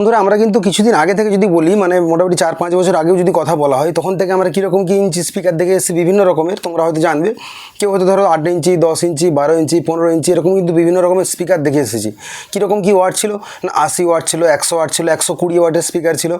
বন্ধুরা, আমরা কিন্তু কিছুদিন আগে থেকে যদি বলি মানে মোটামুটি চার পাঁচ বছর আগেও যদি কথা বলা হয়, তখন থেকে আমরা কীরকম কী ইঞ্চি স্পিকার দেখে এসেছি বিভিন্ন রকমের। তোমরা হয়তো জানবে, কেউ হয়তো ধরো আট ইঞ্চি দশ ইঞ্চি বারো ইঞ্চি পনেরো ইঞ্চি এরকম কিন্তু বিভিন্ন রকমের স্পিকার দেখে এসেছি। কীরকম কী ওয়াট ছিল? না, আশি ওয়াট ছিল, একশো ওয়াট ছিল, একশো কুড়ি ওয়াটের স্পিকার ছিল।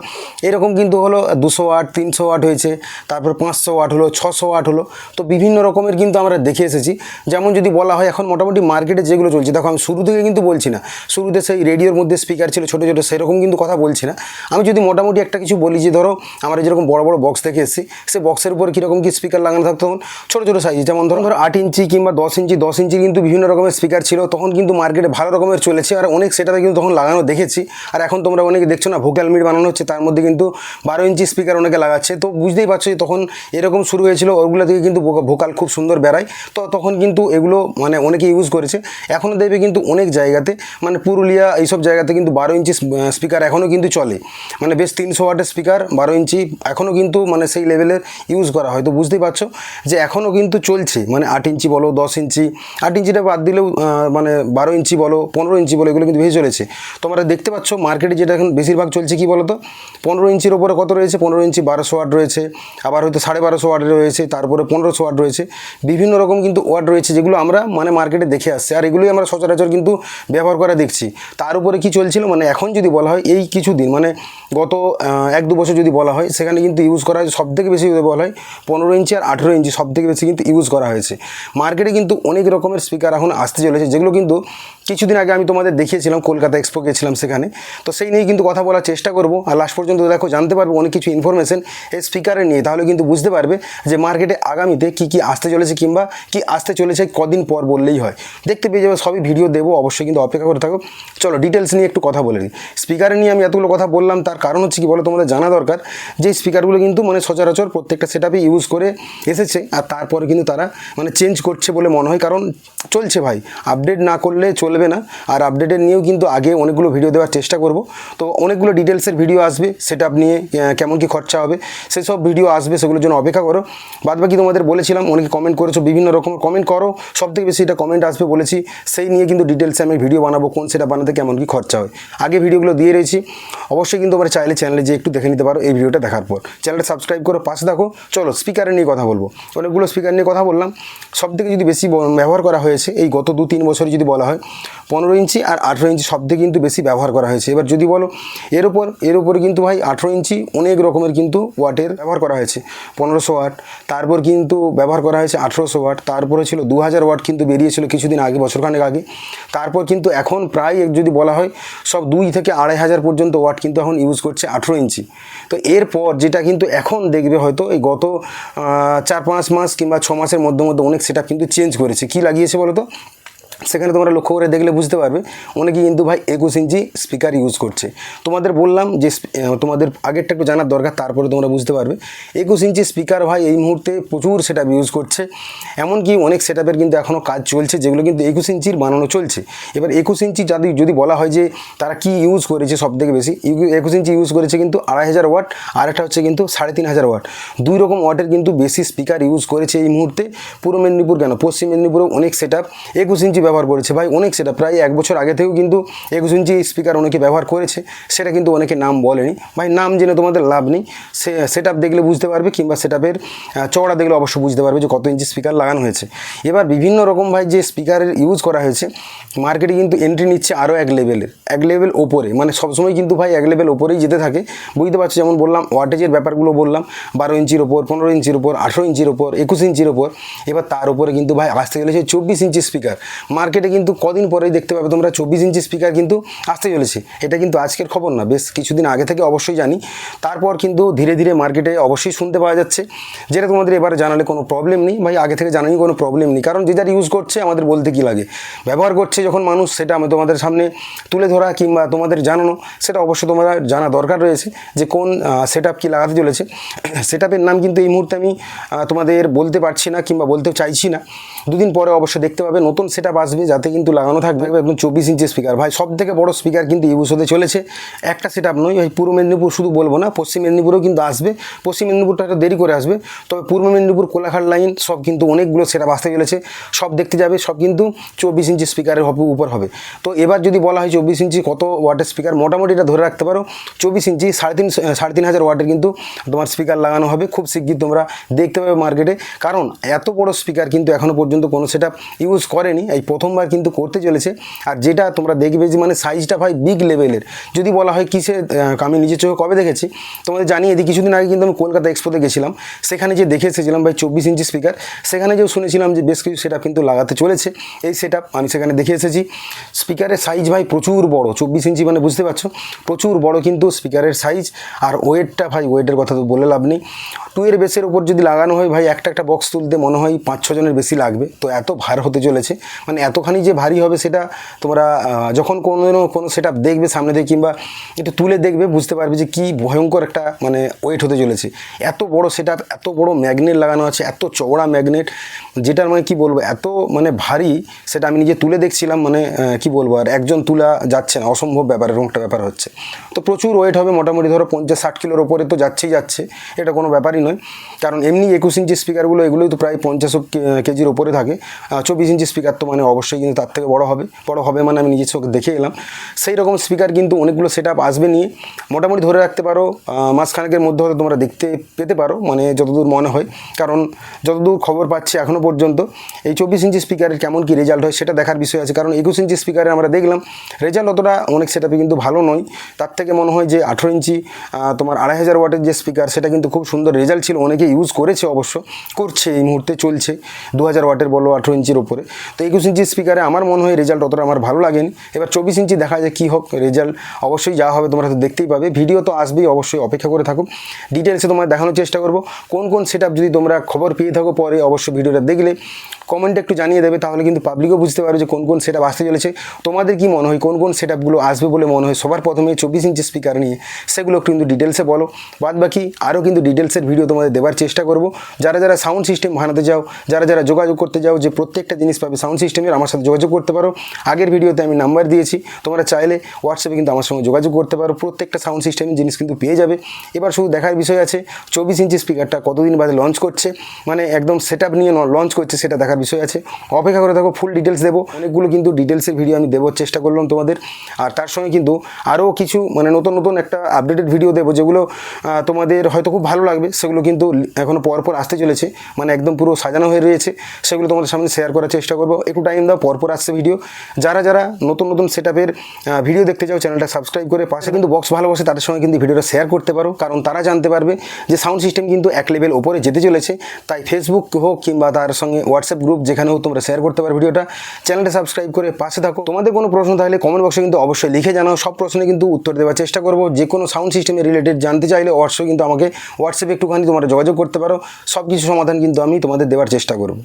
এরকম কিন্তু হলো দুশো ওয়াট তিনশো ওয়াট হয়েছে, তারপর পাঁচশো ওয়াট হলো, ছশো ওয়াট হলো। তো বিভিন্ন রকমের কিন্তু আমরা দেখে এসেছি। যেমন যদি বলা হয়, এখন মোটামুটি মার্কেটে যেগুলো চলছে, দেখো আমি শুরু থেকে কিন্তু বলছি না, শুরুতে সেই রেডিওর মধ্যে স্পিকার ছিল, ছোটো ছোটো, সেরকম কিন্তু কথা বলছি না। আমি যদি মোটামুটি একটা কিছু বলি যে ধরো, আমরা যেরকম বড় বড় বক্স দেখে এসেছি, সে বক্সের উপর কীরকম কী স্পিকার লাগানো থাকতো তখন? ছোটো ছোটো সাইজ যেমন ধরো ধরো আট ইঞ্চি কিংবা দশ ইঞ্চি দশ ইঞ্চি কিন্তু বিভিন্ন রকমের স্পিকার ছিল, তখন কিন্তু মার্কেটে ভালো রকমের চলেছে, আর অনেক সেটাতে কিন্তু তখন লাগানো দেখেছি। আর এখন তোমরা অনেকে দেখছ না ভোকাল মিট বানানো হচ্ছে, তার মধ্যে কিন্তু বারো ইঞ্চি স্পিকার অনেকে লাগাচ্ছে। তো বুঝতেই পারছ যে তখন এরকম শুরু হয়েছিল, ওগুলো থেকে কিন্তু ভোকাল খুব সুন্দর বেড়ায়। তো তখন কিন্তু এগুলো মানে অনেকে ইউজ করেছে। এখনও দেখবে কিন্তু অনেক জায়গাতে মানে পুরুলিয়া এইসব জায়গাতে কিন্তু বারো ইঞ্চি স্পিকার এখনও কিন্তু চলে। মানে বেশ তিনশো ওয়াটের স্পিকার বারো ইঞ্চি এখনও কিন্তু মানে সেই লেভেলের ইউজ করা হয়। তো বুঝতেই পারছ যে এখনও কিন্তু চলছে। মানে আট ইঞ্চি বলো, দশ ইঞ্চি, আট ইঞ্চিটা বাদ দিলেও মানে বারো ইঞ্চি বলো, পনেরো ইঞ্চি বলো, এগুলো কিন্তু বেশি চলেছে। তোমরা দেখতে পাচ্ছ মার্কেটে যেটা এখন বেশিরভাগ চলছে কি বলো তো পনেরো ইঞ্চির ওপরে কত রয়েছে? পনেরো ইঞ্চি বারোশো ওয়াট রয়েছে। আবার হয়তো সাড়ে বারোশো ওয়াট রয়েছে, তারপরে পনেরোশো ওয়াট রয়েছে। বিভিন্ন রকম কিন্তু ওয়াট রয়েছে, যেগুলো আমরা মানে মার্কেটে দেখে আসছি। আর এগুলোই আমরা সচরাচর কিন্তু ব্যবহার করা দেখছি। তার উপরে কি চলছিল? মানে এখন যদি বলা হয় এই কিছু দিন মানে গত এক দু বছর যদি বলা হয়, সেখানে কিন্তু ইউজ করা হয় সব থেকে বেশি যদি বলা হয়, পনেরো ইঞ্চি আর আঠেরো ইঞ্চি সব থেকে বেশি কিন্তু ইউজ করা হয়েছে। মার্কেটে কিন্তু অনেক রকমের স্পিকার এখন আসতে চলেছে, যেগুলো কিন্তু কিছুদিন আগে আমি তোমাদের দেখিয়েছিলাম, কলকাতা এক্সপো গেছিলাম সেখানে। তো সেই নিয়ে কিন্তু কথা বলার চেষ্টা করব। আর লাস্ট পর্যন্ত দেখো, জানতে পারব, অনেক কিছু ইনফরমেশন এই স্পিকারে নিয়ে। তাহলে কিন্তু বুঝতে পারবে যে মার্কেটে আগামীতে কি কি আসতে চলেছে কিংবা কি আসতে চলেছে, কদিন পর বললেই হয়। দেখতে পেয়ে যাবে, সবই ভিডিও দেবো, অবশ্যই কিন্তু অপেক্ষা করে থাকো। চলো ডিটেলস নিয়ে একটু কথা বলে নিই। স্পিকারে নিয়ে আমি এতগুলো কথা বললাম, তার কারণ হচ্ছে কি বলো তোমাদের জানা দরকার? যে স্পিকারগুলো কিন্তু মানে সচরাচর প্রত্যেকটা সেটআপে ইউজ করে এসেছে, আর তারপরে কিন্তু তারা মানে চেঞ্জ করছে বলে মনে হয়, কারণ চলছে ভাই। আপডেট না করলে চলবে না, আর আপডেটের নিয়েও কিন্তু আগে অনেকগুলো ভিডিও দেওয়ার চেষ্টা করব। তো অনেকগুলো ডিটেলসের ভিডিও আসবে সেট নিয়ে কেমন কি খরচা হবে সেসব ভিডিও আসবে, সেগুলোর জন্য অপেক্ষা করো। বাদ বাকি তোমাদের বলেছিলাম, অনেকে কমেন্ট করেছ, বিভিন্ন রকম কমেন্ট করো সব থেকে বেশি এটা কমেন্ট আসবে বলেছি। সেই নিয়ে কিন্তু ডিটেলসে আমি ভিডিও বানাবো, কোন সেটা বানাতে কেমন কি খরচা হয়। আগে ভিডিওগুলো দিয়ে রয়েছি অবশ্যই কিন্তু তোমরা চাইলে চ্যানেলে যে একটু দেখে নিতে পারো এই ভিডিওটা দেখার পর। চ্যানেলটা সাবস্ক্রাইব করে, পাশে দেখো চলো স্পিকারের নিয়ে কথা বলব। অনেকগুলো স্পিকার নিয়ে কথা বললাম। সব থেকে যদি বেশি ব্যবহার করা হয়েছে, এই গত দু তিন বছরে যদি বলা হয় পনেরো ইঞ্চি আর আঠেরো ইঞ্চি থেকে কিন্তু বেশি ব্যবহার করা হয়েছে। এবার যদি বলো, এর উপর, এর উপরে কিন্তু ভাই আঠেরো ইঞ্চি অনেক রকমের কিন্তু ওয়াটের ব্যবহার করা হয়েছে। পনেরোশো ওয়াট, তারপর কিন্তু ব্যবহার করা হয়েছে আঠেরোশো ওয়াট, তারপরে ছিল দু হাজার ওয়াট কিন্তু বেরিয়েছিল কিছুদিন আগে, বছরখানেক আগে। তারপর কিন্তু এখন প্রায় যদি বলা হয়, সব দুই থেকে আড়াই হাজার পর্যন্ত ওয়াট কিন্তু এখন ইউজ করছে আঠেরো ইঞ্চি। তো এরপর যেটা কিন্তু এখন দেখবে হয়তো এই গত চার পাঁচ মাস কিংবা ছ মাসের মধ্যে মধ্যে অনেক সেটা কিন্তু চেঞ্জ করেছে। কি লাগিয়েছে বলো তো সেখানে তোমরা লক্ষ্য করে দেখলে বুঝতে পারবে। অনেকে কিন্তু ভাই একুশ ইঞ্চি স্পিকার ইউজ করছে। তোমাদের বললাম যে তোমাদের আগেরটা একটু জানার দরকার, তারপরে তোমরা বুঝতে পারবে। একুশ ইঞ্চি স্পিকার ভাই এই মুহূর্তে প্রচুর সেট ইউজ করছে। এমনকি অনেক সেট কিন্তু এখনও কাজ চলছে, যেগুলো কিন্তু একুশ ইঞ্চির বানানো চলছে। এবার একুশ ইঞ্চি যাদের যদি বলা হয় যে তারা কি ইউজ করেছে সব থেকে বেশি একুশ ইঞ্চি ইউজ করেছে কিন্তু আড়াই হাজার ওয়াট আর একটা হচ্ছে কিন্তু সাড়ে তিন হাজার ওয়াট দুই রকম ওয়াটের কিন্তু বেশি স্পিকার ইউজ করেছে এই মুহূর্তে। পূর্ব মেদিনীপুর কেন? পশ্চিম মেদিনীপুরেও অনেক সেট আপ একুশ ইঞ্চি ব্যবহার করেছে। ভাই, অনেক সেটা, প্রায় এক বছর আগে থেকেও কিন্তু একুশ ইঞ্চি স্পিকার অনেকে ব্যবহার করেছে, সেটা কিন্তু অনেকে নাম বলেনি। ভাই, নাম জেনে তোমাদের লাভ নেই। সে সেট দেখলে বুঝতে পারবে কিংবা সেট চওড়া দেখলে অবশ্যই বুঝতে পারবে যে কত ইঞ্চি স্পিকার লাগানো হয়েছে। এবার বিভিন্ন রকম ভাই যে স্পিকারের ইউজ করা হয়েছে মার্কেটে কিন্তু এন্ট্রি নিচ্ছে আরও এক লেভেলের এক লেভেল ওপরে। মানে সবসময় কিন্তু ভাই এক লেভেল ওপরেই যেতে থাকে। বুঝতে পারছ যেমন বললাম ওয়াটেজের ব্যাপারগুলো বললাম, বারো ইঞ্চির ওপর, পনেরো ইঞ্চির ওপর, আঠেরো ইঞ্চির ওপর, একুশ ইঞ্চির ওপর। এবার তার উপরে কিন্তু ভাই আসতে চলেছে চব্বিশ ইঞ্চি স্পিকার মার্কেটে কিন্তু কদিন পরেই দেখতে পাবে তোমরা চব্বিশ ইঞ্চি স্পিকার কিন্তু আসতে চলেছে। এটা কিন্তু আজকের খবর না, বেশ কিছুদিন আগে থেকে অবশ্যই জানি। তারপর কিন্তু ধীরে ধীরে মার্কেটে অবশ্যই শুনতে পাওয়া যাচ্ছে। যেটা তোমাদের এবারে জানালে কোনো প্রবলেম নেই, ভাই আগে থেকে জানানি কোনো প্রবলেম নেই। কারণ যে যার ইউজ করছে, আমাদের বলতে কি লাগে? ব্যবহার করছে যখন মানুষ, সেটা আমি তোমাদের সামনে তুলে ধরা কিংবা তোমাদের জানানো, সেটা অবশ্যই তোমরা জানা দরকার রয়েছে যে কোন সেট আপ কী লাগাতে চলেছে। সেট আপের নাম কিন্তু এই মুহূর্তে আমি তোমাদের বলতে পারছি না কিংবা বলতে চাইছি না। দুদিন পরে অবশ্যই দেখতে পাবে নতুন সেট আপ আসবে যাতে কিন্তু লাগানো থাকবে একদম চব্বিশ ইঞ্চি স্পিকার ভাই সব থেকে বড় স্পিকার কিন্তু ইউজ হতে চলেছে। একটা সেট আপ নয় ভাই পূর্ব মেদিনীপুর শুধু বলব না পশ্চিম মেদিনীপুরেও কিন্তু আসবে। পশ্চিম মেদিনীপুরটা হয়তো দেরি করে আসবে। তবে পূর্ব মেদিনীপুর কোলাঘাট লাইন সব কিন্তু অনেকগুলো সেট আপ আসতে চলেছে। সব দেখতে যাবে সব কিন্তু চব্বিশ ইঞ্চি স্পিকারের হবে উপর হবে। তো এবার যদি বলা হয় চব্বিশ ইঞ্চি কত ওয়াটের স্পিকার মোটামুটি এটা ধরে রাখতে পারো। চব্বিশ ইঞ্চি সাড়ে তিন সাড়ে তিন হাজার ওয়াটের কিন্তু তোমার স্পিকার লাগানো হবে। খুব শিগগির তোমরা দেখতে পাবে মার্কেটে কারণ এত বড় স্পিকার কিন্তু এখনও পর্যন্ত কোনো সেট ইউজ করেনি। এই প্রথমবার কিন্তু করতে চলেছে। আর যেটা তোমরা দেখবে যে মানে সাইজটা ভাই বিগ লেভেলের যদি বলা হয় কিসে আমি নিজের চোখে কবে দেখেছি, তোমাদের জানিয়ে দিই, কিছুদিন আগে কিন্তু আমি কলকাতা এক্সপোতে গেছিলাম। সেখানে যে দেখে এসেছিলাম ভাই চব্বিশ ইঞ্চি স্পিকার সেখানে যে শুনেছিলাম যে বেশ কিছু সেট কিন্তু লাগাতে চলেছে। এই সেট আমি সেখানে দেখে এসেছি। স্পিকারের সাইজ ভাই প্রচুর বড়, চব্বিশ ইঞ্চি মানে বুঝতে পারছ? প্রচুর বড় কিন্তু স্পিকারের সাইজ আর ওয়েটটা ভাই ওয়েটের কথা তো বলে লাভ নেই। টু এর বেসের উপর যদি লাগানো হয় ভাই, একটা একটা বক্স তুলতে মনে হয় পাঁচ, ছজনের বেশি লাগবে। তো এত ভার হতে চলেছে। মানে এতখানি যে ভারী হবে সেটা তোমরা যখন কোনো দিনও কোনো সেট দেখবে সামনে থেকে কিংবা একটু তুলে দেখবে, বুঝতে পারবে যে কী ভয়ঙ্কর একটা মানে ওয়েট হতে চলেছে। এত বড় সেট এত বড় ম্যাগনেট লাগানো আছে, এত চওড়া ম্যাগনেট যেটার মানে কি বলব, এত মানে ভারী, সেটা আমি নিজে তুলে দেখছিলাম মানে কি বলব, আর একজন তুলা যাচ্ছে না, অসম্ভব ব্যাপার, এরকম একটা ব্যাপার হচ্ছে। তো প্রচুর ওয়েট হবে, মোটামুটি ধরো পঞ্চাশ, ষাট কিলোর ওপরে তো যাচ্ছেই যাচ্ছে, এটা কোনো ব্যাপারই নয়। কারণ এমনি একুশ ইঞ্চি স্পিকারগুলো এগুলোই তো প্রায় পঞ্চাশ কেজির ওপরে থাকে চব্বিশ ইঞ্চি স্পিকার তো মানে অবশ্যই কিন্তু তার থেকে বড় হবে। বড় হবে মানে আমি নিজের চোখে দেখে এলাম। সেই রকম স্পিকার কিন্তু অনেকগুলো সেট আসবে নিয়ে মোটামুটি ধরে রাখতে পারো মাসখানেকের মধ্যে হয়তো তোমরা দেখতে পেতে পারো মানে যতদূর মনে হয়। কারণ যতদূর খবর পাচ্ছি এখনও পর্যন্ত, এই চব্বিশ ইঞ্চি স্পিকারের কেমন কি রেজাল্ট হয় সেটা দেখার বিষয় আছে। কারণ একুশ ইঞ্চি স্পিকারে আমরা দেখলাম রেজাল্ট অতটা অনেক সেটাপে কিন্তু ভালো নয়। তার থেকে মনে হয় যে আঠেরো ইঞ্চি তোমার আড়াই হাজার ওয়াটের যে স্পিকার সেটা কিন্তু খুব সুন্দর রেজাল্ট ছিল। অনেকে ইউজ করেছে অবশ্য, করছে, এই মুহূর্তে চলছে। দু হাজার ওয়াটের বলো আঠেরো ইঞ্চির ওপরে তো একুশ ইঞ্চি স্পিকারে আমার মনে হয় রেজাল্ট অতটা আমার ভালো লাগেনি। এবার চব্বিশ ইঞ্চি দেখা যায় কী হোক রেজাল্ট অবশ্যই যা হবে তোমরা তো দেখতেই পাবে। ভিডিও তো আসবেই, অবশ্যই অপেক্ষা করে থাকো। ডিটেলসে তোমার দেখানোর চেষ্টা করব। কোন কোন সেট যদি তোমরা খবর পেয়ে থাকো পরে অবশ্যই ভিডিওটা দেখলে। কমেন্টে একটু জানিয়ে দেবে, তাহলে কিন্তু পাবলিকও বুঝতে পারবে যে কোন কোন সেট আসতে চলেছে। তোমাদের কি মনে হয় কোন কোন সেট আসবে বলে মনে হয়? সবার প্রথমে চব্বিশ ইঞ্চি স্পিকার নিয়ে সেগুলো একটু কিন্তু ডিটেলসে বলো। বাদ বাকি আরও কিন্তু ডিটেলসের ভিডিও তোমাদের দেওয়ার চেষ্টা করব। যারা যারা সাউন্ড সিস্টেম বানাতে যাও যারা যারা যোগাযোগ করতে যাও যে প্রত্যেকটা জিনিস পাবে সাউন্ড সিস্টেমের আমার সাথে যোগাযোগ করতে পারো। আগের ভিডিওতে আমি নাম্বার দিয়েছি। তোমরা চাইলে হোয়াটসঅ্যাপে কিন্তু আমার সঙ্গে যোগাযোগ করতে পারো। প্রত্যেকটা সাউন্ড সিস্টেমের জিনিস কিন্তু পেয়ে যাবে। এবার শুধু দেখার বিষয় আছে, চব্বিশ ইঞ্চি স্পিকারটা কতদিন বাদে লঞ্চ করছে? মানে একদম সেট নিয়ে লঞ্চ করছে সেটা দেখার বিষয় আছে। অপেক্ষা করে থাকো ফুল ডিটেলস দেবো। অনেকগুলো কিন্তু ডিটেলসের ভিডিও আমি দেওয়ার চেষ্টা করলাম তোমাদের। আর তার সঙ্গে কিন্তু আরও কিছু মানে নতুন নতুন একটা আপডেটেড ভিডিও দেবো, যেগুলো তোমাদের হয়তো খুব ভালো লাগবে। সেগুলো কিন্তু এখনও পরপর আসতে চলেছে। মানে একদম পুরো সাজানো হয়ে রয়েছে। সেগুলো তোমাদের সামনে শেয়ার করার চেষ্টা করব। একটু টাইম দাও পরপর আসছে ভিডিও যারা যারা নতুন নতুন সেট ভিডিও দেখতে চাও চ্যানেলটা সাবস্ক্রাইব করে পাশে কিন্তু বক্স ভালোবাসে, তাদের সঙ্গে কিন্তু ভিডিওটা শেয়ার করতে পারো। কারণ তারা জানতে পারবে যে সাউন্ড সিস্টেম কিন্তু এক লেভেল ওপরে যেতে চলেছে। তাই ফেসবুক হোক কিংবা তার সঙ্গে হোয়াটসঅ্যাপ গ্রুপ যেখানে হোক তোমরা শেয়ার করতে পারো ভিডিওটা চ্যানেলটা সাবস্ক্রাইব করে পাশে থাকো। তোমাদের কোনো প্রশ্ন থাকলে কমেন্ট বক্সে কিন্তু অবশ্যই লিখে জানাও। সব প্রশ্নে কিন্তু উত্তর দেওয়ার চেষ্টা করব। যে কোনো সাউন্ড সিস্টেমের রিলেটেড জানতে চাইলে অবশ্যই কিন্তু আমাকে হোয়াটসঅ্যাপে একটুখানি তোমরা যোগাযোগ করতে পারো। সব কিছু সমাধান কিন্তু আমি তোমাদের দেওয়ার চেষ্টা করব।